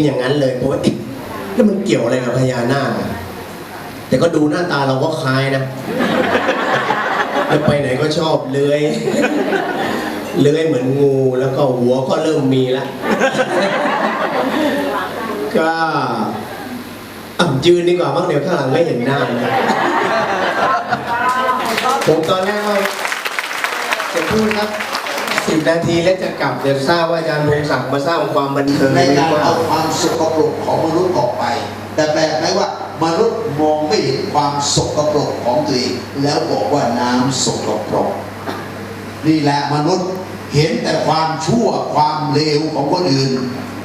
นอย่างนั้นเลยเพราะว่าเอ๊ะแล้วมันเกี่ยวอะไรกับพญานาคแต่ก็ดูหน้าตาเราก็คล้ายนะแล้วไปไหนก็ชอบเลื้อยเลื้อยเหมือนงูแล้วก็หัวก็เริ่มมีแล้วก็อะยืนดีกว่าบ้างเดี๋ยวข้างหลังไม่เห็นหน้าผมตอนแรกว่าจะพูดครับ สิบนาทีแล้วจะกลับเดี๋ยวทราบว่าอาจารย์พงศักดิ์มาสร้างความบันเทิงในไม่การว่าเอาความสกปรกของมนุษย์ออกไป แต่แปลกไหมว่ามนุษย์มองไม่เห็นความสกปรกของตัวเองแล้วบอกว่าน้ำสกปรกนี่แหละมนุษย์เห็นแต่ความชั่วความเลวของคนอื่น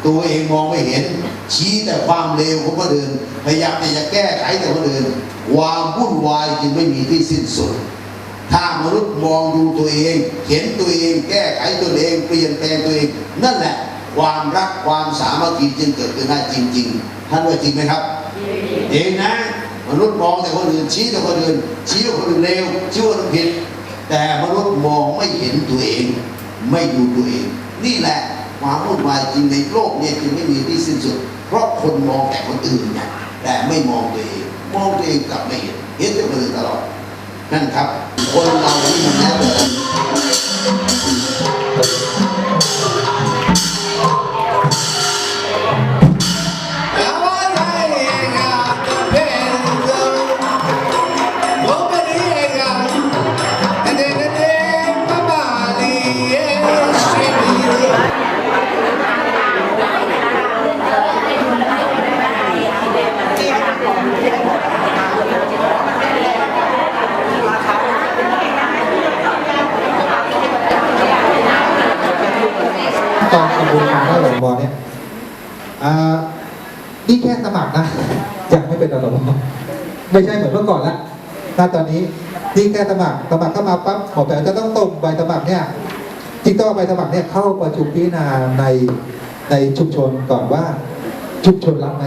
ตัวเองมองไม่เห็น ชี้แต่ความเลวของคนอื่นพยายามที่จะแก้ไขแต่คนอื่นความวุ่นวายจึงไม่มีที่สิ้นสุด ถ้ามนุษย์มองดูตัวเอง เห็นตัวเอง แก้ไขตัวเอง เปลี่ยนแปลงตัวเอง นั่นแหละ ความรักความสามัคคีจึงเกิดขึ้นได้จริง ๆ ท่านว่าจริงไหมครับจริงนะ มนุษย์มองแต่คนอื่นชี้แต่คนอื่นชี้ว่าคนอื่นเลวชี้ว่าคนอื่นผิด แต่มนุษย์มองไม่เห็นตัวเอง ไม่ดูตัวเอง นี่แหละความวุ่นวายจริงในโลกเนี่ยจึงไม่มีที่สิ้นสุด เพราะคนมองแต่คนอื่นไงแต่ไม่มองตัวเอง มองตัวเองกลับไม่เห็น เห็นแต่คนอื่นตลอด นั่นครับ คนเราไม่ทำแล้ว ตอนกระบวนกางด้านหลงบอเนี่ยอ่านี่แค่สมัครนะยังไม่เป็นอรมไม่ใช่เหมือนเมื่อก่อนละถ้าตอนนี้นี่แค่สมัครสมัครเข้ามาปั๊บหมอแปลจะต้องส่งใบสมัครเนี่ยจริงต้องใบสมัครเนี่ยเข้าประชุมพิจารณาในในชุมชนก่อนว่าชุมชนรับไหม